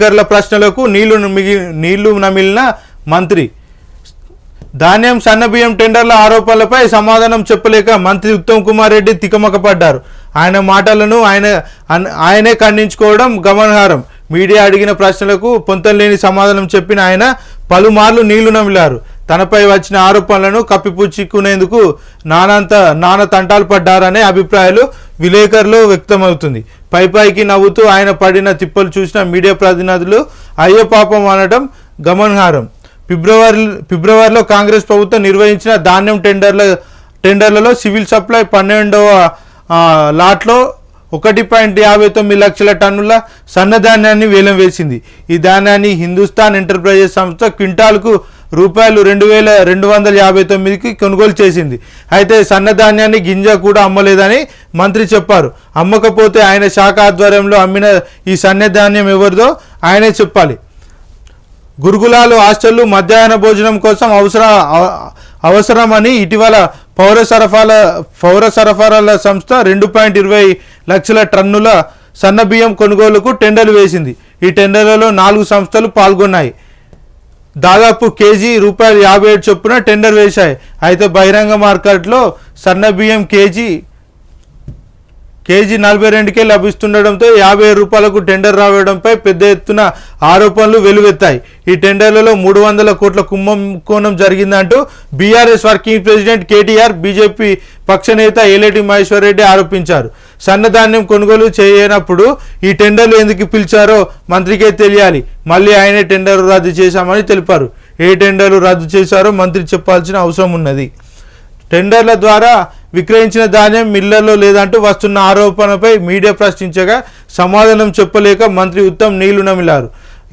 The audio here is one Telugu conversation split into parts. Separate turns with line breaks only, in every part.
స్పీకర్ల ప్రశ్నలకు నీళ్ళు మిగి నీళ్ళు నమిలిన మంత్రి. ధాన్యం సన్నబియ్యం టెండర్ల ఆరోపణలపై సమాధానం చెప్పలేక మంత్రి ఉత్తమ్ కుమార్ రెడ్డి తికమకపడ్డారు. ఆయన మాటలను ఆయన ఆయనే ఖండించుకోవడం గమనార్హం. మీడియా అడిగిన ప్రశ్నలకు పొంతలేని సమాధానం చెప్పిన ఆయన పలుమార్లు నీళ్ళు నమిలారు. తనపై వచ్చిన ఆరోపణలను కప్పిపుచ్చుకునేందుకు నానంత నాన తంటాలు పడ్డారనే అభిప్రాయాలు విలేకరులు వ్యక్తమవుతుంది. పైపైకి నవ్వుతూ ఆయన పడిన తిప్పలు చూసిన మీడియా ప్రతినిధులు అయ్యో పాపం అనడం గమనార్హం. ఫిబ్రవరి ఫిబ్రవరిలో కాంగ్రెస్ ప్రభుత్వం నిర్వహించిన ధాన్యం టెండర్ల టెండర్లలో సివిల్ సప్లై పన్నెండవ లాట్లో ఒకటి పాయింట్ యాభై తొమ్మిది లక్షల టన్నుల సన్నధాన్యాన్ని వేలం వేసింది. ఈ ధాన్యాన్ని హిందుస్థాన్ ఎంటర్ప్రైజెస్ సంస్థ క్వింటాల్కు రూపాయలు రెండు వేల రెండు వందల యాభై తొమ్మిదికి కొనుగోలు చేసింది. అయితే సన్నధాన్యాన్ని గింజ కూడా అమ్మలేదని మంత్రి చెప్పారు. అమ్మకపోతే ఆయన శాఖ ఆధ్వర్యంలో అమ్మిన ఈ సన్నధాన్యం ఎవరిదో ఆయనే చెప్పాలి. గురుకులాలు హాస్టళ్ళు మధ్యాహ్న భోజనం కోసం అవసర అవ- అవసరమని ఇటీవల పౌర సరఫరాల పౌర సరఫరాల సంస్థ రెండు పాయింట్ ఇరవై లక్షల టన్నుల సన్నబియ్యం కొనుగోలుకు టెండర్లు వేసింది. ఈ టెండర్లలో నాలుగు సంస్థలు పాల్గొన్నాయి. దాదాపు కేజీ రూపాయలు యాభై ఏడు చొప్పున టెండర్ వేశాయి. అయితే బహిరంగ మార్కెట్లో సన్న బియ్యం కేజీ కేజీ నలభై రెండుకే లభిస్తుండడంతో యాభై రూపాయలకు టెండర్ రావడంపై పెద్ద ఎత్తున ఆరోపణలు వెలువెత్తాయి. ఈ టెండర్లలో మూడు వందల కోట్ల కుంభకోణం జరిగిందంటూ BRS working president KTR BJP పక్షనేత ఏలేటి మహేశ్వర్ రెడ్డి ఆరోపించారు. సన్నధాన్యం కొనుగోలు చేయనప్పుడు ఈ టెండర్లు ఎందుకు పిలిచారో మంత్రికే తెలియాలి. మళ్ళీ ఆయనే టెండర్ రద్దు చేశామని తెలిపారు. ఏ టెండర్లు రద్దు చేశారో మంత్రి చెప్పాల్సిన అవసరం ఉన్నది. టెండర్ల ద్వారా విక్రయించిన ధాన్యం మిల్లర్లో లేదంటూ వస్తున్న ఆరోపణపై మీడియా ప్రశ్నించగా సమాధానం చెప్పలేక మంత్రి ఉత్తమ్ నీళ్ళు నమిలారు.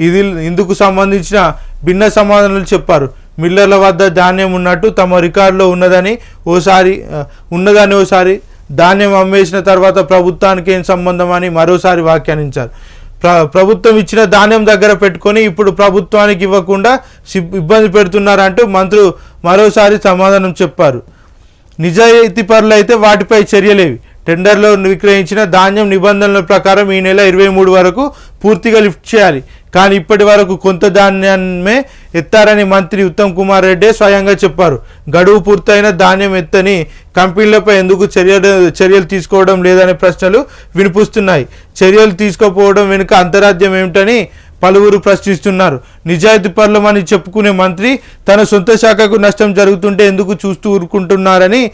ఇది ఇందుకు సంబంధించిన భిన్న సమాధానాలు చెప్పారు. మిల్లర్ల వద్ద ధాన్యం ఉన్నట్టు తమ రికార్డులో ఉన్నదని ఓసారి ఉన్నదని ఓసారి ధాన్యం అమ్మేసిన తర్వాత ప్రభుత్వానికి ఏం సంబంధం అని మరోసారి వ్యాఖ్యానించారు. ప్ర ప్రభుత్వం ఇచ్చిన ధాన్యం దగ్గర పెట్టుకొని ఇప్పుడు ప్రభుత్వానికి ఇవ్వకుండా సిబ్- ఇబ్బంది పెడుతున్నారంటూ మంత్రులు మరోసారి సమాధానం చెప్పారు. నిజాయితీ పరులు అయితే వాటిపై చర్యలేవి. టెండర్లో విక్రయించిన ధాన్యం నిబంధనల ప్రకారం ఈ నెల ఇరవై మూడు వరకు పూర్తిగా లిఫ్ట్ చేయాలి. కానీ ఇప్పటి వరకు కొంత ధాన్యమే ఎత్తారని మంత్రి ఉత్తమ్ కుమార్ రెడ్డి స్వయంగా చెప్పారు. గడువు పూర్తయిన ధాన్యం ఎత్తని కంపెనీలపై ఎందుకు చర్యలు చర్యలు తీసుకోవడం లేదనే ప్రశ్నలు వినిపిస్తున్నాయి. చర్యలు తీసుకోకపోవడం వెనుక అంతరాజ్యం ఏమిటని పలువురు ప్రశ్నిస్తున్నారు. నిజాయితీ పరులమని చెప్పుకునే మంత్రి తన సొంత శాఖకు నష్టం జరుగుతుంటే ఎందుకు చూస్తూ ఊరుకుంటున్నారని